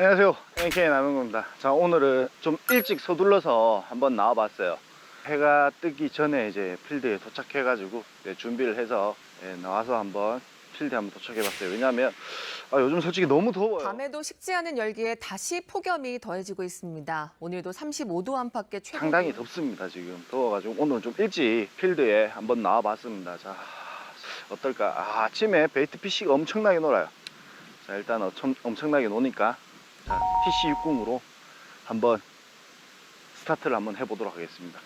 안녕하세요. NK 남영구입니다. 자 오늘은 좀 일찍 서둘러서 한번 나와봤어요. 해가 뜨기 전에 이제 필드에 도착해 가지고 준비를 해서 예, 나와서 한번 필드에 한번 도착해 봤어요. 왜냐하면 아, 요즘 솔직히 너무 더워요. 밤에도 식지 않은 열기에 다시 폭염이 더해지고 있습니다. 오늘도 35도 안팎의 최고 상당히 덥습니다 지금. 더워가지고 오늘 좀 일찍 필드에 한번 나와봤습니다. 자 어떨까? 아, 아침에 베이트 피쉬가 엄청나게 놀아요. 자 일단 엄청, 엄청나게 노니까 자 TC60으로 한번 스타트를 한번 해보도록 하겠습니다.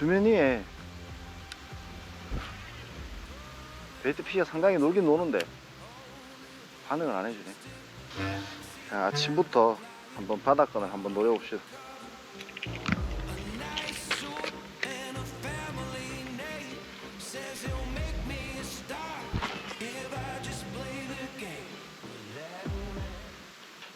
수면 위에 베이트 피쉬가 상당히 놀긴 노는데 반응을 안 해주네. 자, 아침부터 한번 바닷권을 한번 노려봅시다.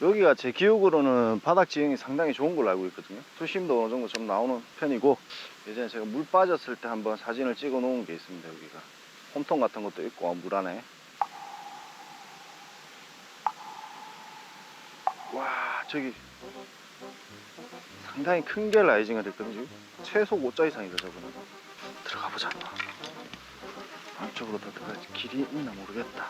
여기가 제 기억으로는 바닥 지형이 상당히 좋은 걸로 알고 있거든요. 수심도 어느 정도 좀 나오는 편이고 예전에 제가 물 빠졌을 때 한번 사진을 찍어 놓은 게 있습니다 여기가. 홈통 같은 것도 있고 물 안에 와 저기 상당히 큰 게 라이징을 했거든요 최소 5자 이상이다 저거는. 들어가 보자 안쪽으로 더 들어가야지. 길이 있나 모르겠다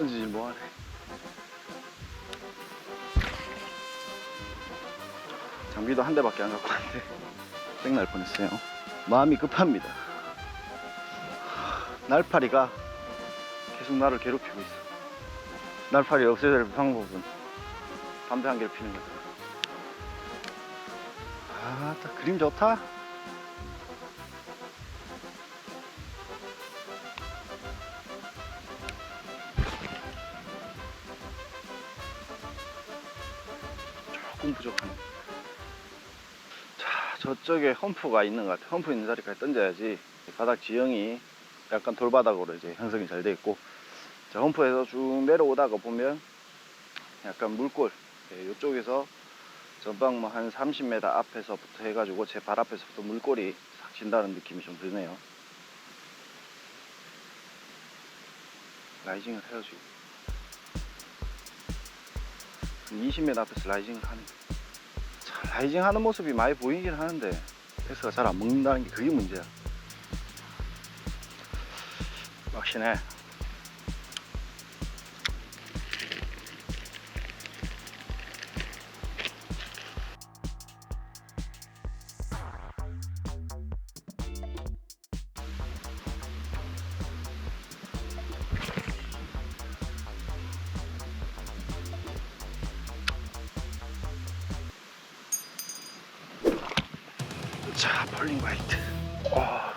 던지지 뭐하네. 장비도 한 대밖에 안 갖고 왔는데 땡날 뻔했어요. 마음이 급합니다. 날파리가 계속 나를 괴롭히고 있어. 날파리 없애야 될 방법은 담배 한 개를 피는 거다. 아 딱 그림 좋다 조금 부족하네. 자, 저쪽에 험프가 있는 것 같아요. 험프 있는 자리까지 던져야지 바닥 지형이 약간 돌바닥으로 이제 형성이 잘 돼 있고, 자, 험프에서 쭉 내려오다가 보면 약간 물골, 예, 이쪽에서 전방 뭐 한 30m 앞에서부터 해가지고 제 발 앞에서부터 물골이 싹 진다는 느낌이 좀 드네요. 라이징을 해야지. 20m 앞에서 라이징을 하는 자, 라이징 하는 모습이 많이 보이긴 하는데 패스가 잘 안 먹는다는 게 그게 문제야. 확신해 자 폴링 화이트. 와.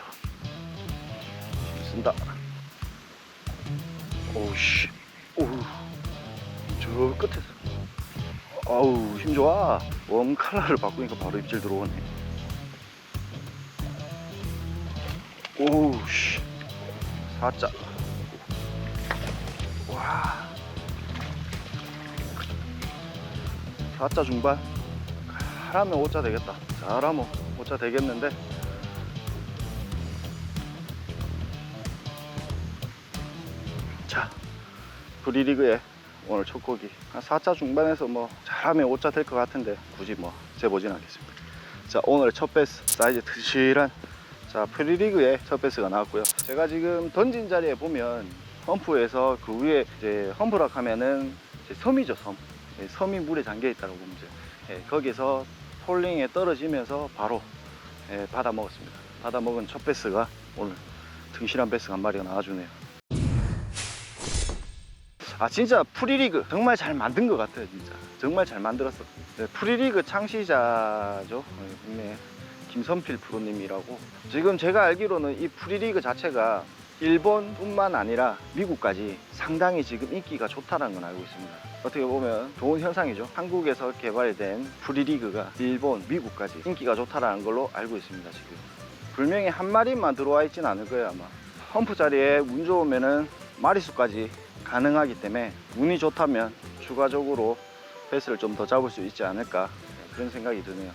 쓴다. 오우씨. 오우. 저 끝에서. 아우 힘 좋아. 웜 컬러를 바꾸니까 바로 입질 들어오네. 오우씨. 사자 와. 사자 중반. 하라면 5자 되겠다. 잘하면 5자 되겠는데? 자 프리리그에 오늘 첫 곡이 한 4자 중반에서 뭐 잘하면 5자 될것 같은데 굳이 뭐 재보진 않겠습니다. 자 오늘 첫 베스 사이즈 튼실한 자 프리리그에 첫 베스가 나왔고요. 제가 지금 던진 자리에 보면 험프에서 그 위에 이제 험프락 하면은 이제 섬이죠 섬. 예, 섬이 물에 잠겨 있다고 보면 돼요. 예, 거기서 폴링에 떨어지면서 바로 예, 받아 먹었습니다. 받아 먹은 첫 베스가 오늘 등실한 베스가 한 마리가 나와주네요. 아 진짜 프리리그 정말 잘 만든 것 같아요 진짜 정말 잘 만들었어 네, 프리리그 창시자죠 네, 국내 김선필 프로님이라고 지금 제가 알기로는 이 프리리그 자체가 일본뿐만 아니라 미국까지 상당히 지금 인기가 좋다는 건 알고 있습니다. 어떻게 보면 좋은 현상이죠. 한국에서 개발된 프리리그가 일본, 미국까지 인기가 좋다는 걸로 알고 있습니다. 지금 분명히 한 마리만 들어와 있진 않을 거예요 아마. 험프 자리에 운 좋으면은 마리수까지 가능하기 때문에 운이 좋다면 추가적으로 배스를 좀 더 잡을 수 있지 않을까 그런 생각이 드네요.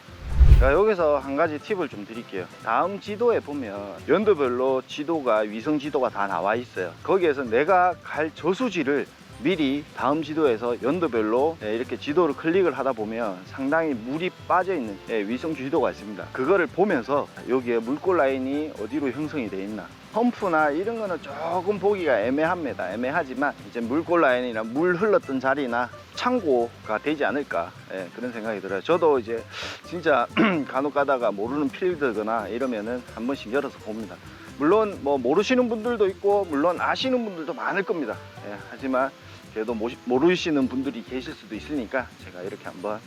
자, 여기서 한 가지 팁을 좀 드릴게요. 다음 지도에 보면 연도별로 지도가 위성 지도가 다 나와 있어요. 거기에서 내가 갈 저수지를 미리 다음 지도에서 연도별로 예, 이렇게 지도를 클릭을 하다 보면 상당히 물이 빠져 있는 예, 위성 지도가 있습니다. 그거를 보면서 여기에 물골 라인이 어디로 형성이 돼 있나 펌프나 이런 거는 조금 보기가 애매합니다. 애매하지만 이제 물골 라인이나 물 흘렀던 자리나 참고가 되지 않을까 예, 그런 생각이 들어요. 저도 이제 진짜 간혹 가다가 모르는 필드거나 이러면은 한 번씩 열어서 봅니다. 물론 뭐 모르시는 분들도 있고 물론 아시는 분들도 많을 겁니다. 예, 하지만 그래도 모르시는 분들이 계실 수도 있으니까 제가 이렇게 한번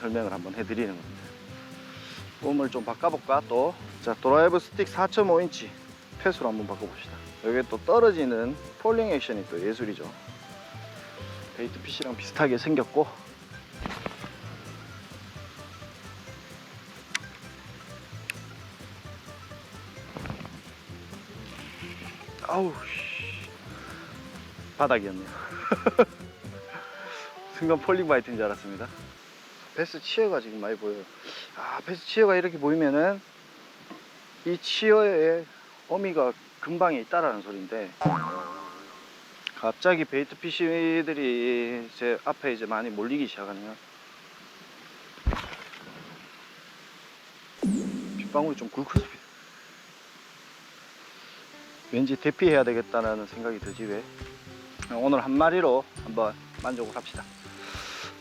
설명을 한번 해드리는 겁니다. 폼을 좀 바꿔볼까 또? 자 드라이브 스틱 4.5인치 패스로 한번 바꿔봅시다. 여기 또 떨어지는 폴링 액션이 또 예술이죠. 베이트 핏이랑 비슷하게 생겼고 아우 씨. 바닥이었네요. 순간 폴링 바이트인 줄 알았습니다. 베스 치어가 지금 많이 보여요. 아, 베스 치어가 이렇게 보이면은 이 치어에 어미가 근방에 있다라는 소리인데 갑자기 베이트 피쉬들이 제 앞에 이제 많이 몰리기 시작하네요. 빗방울이 좀 굵어집니다. 왠지 대피해야 되겠다는 생각이 들지 왜? 오늘 한 마리로 한번 만족을 합시다.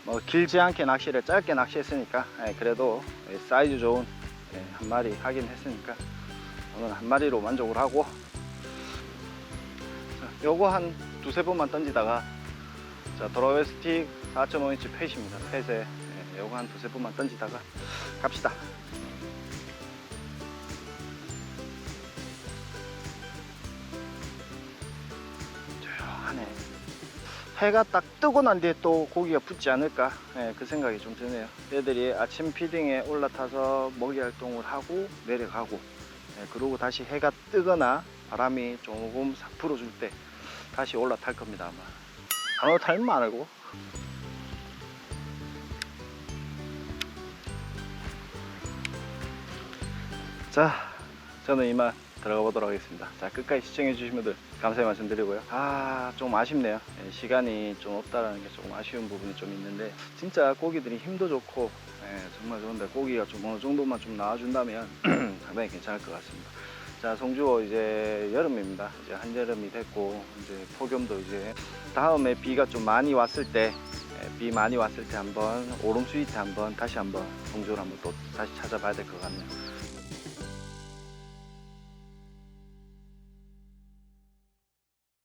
뭐 길지 않게 낚시를 짧게 낚시했으니까 예, 그래도 예, 사이즈 좋은 예, 한 마리 하긴 했으니까 오늘 한 마리로 만족을 하고 자, 요거 한 두세 번만 던지다가 자 드로웨 스틱 4.5인치 펫입니다. 펫에 예, 요거 한 두세 번만 던지다가 갑시다. 조용하네 해가 딱 뜨고 난 뒤에 또 고기가 붙지 않을까 예, 그 생각이 좀 드네요. 얘들이 아침 피딩에 올라타서 먹이 활동을 하고 내려가고 예, 그리고 다시 해가 뜨거나 바람이 조금 싹 불어줄 때 다시 올라탈 겁니다 아마. 단어 탈만 알고. 자 저는 이만 들어가 보도록 하겠습니다. 자 끝까지 시청해 주신 분들 감사의 말씀 드리고요. 아 좀 아쉽네요. 예, 시간이 좀 없다라는 게 조금 아쉬운 부분이 좀 있는데 진짜 고기들이 힘도 좋고 예, 정말 좋은데 고기가 좀 어느 정도만 좀 나와준다면 상당히 괜찮을 것 같습니다. 자 송주호 이제 여름입니다. 이제 한여름이 됐고 이제 폭염도 이제 다음에 비가 좀 많이 왔을 때 예, 비 많이 왔을 때 한번 오름 스위트 한번 다시 한번 송주를 한번 또 다시 찾아봐야 될 것 같네요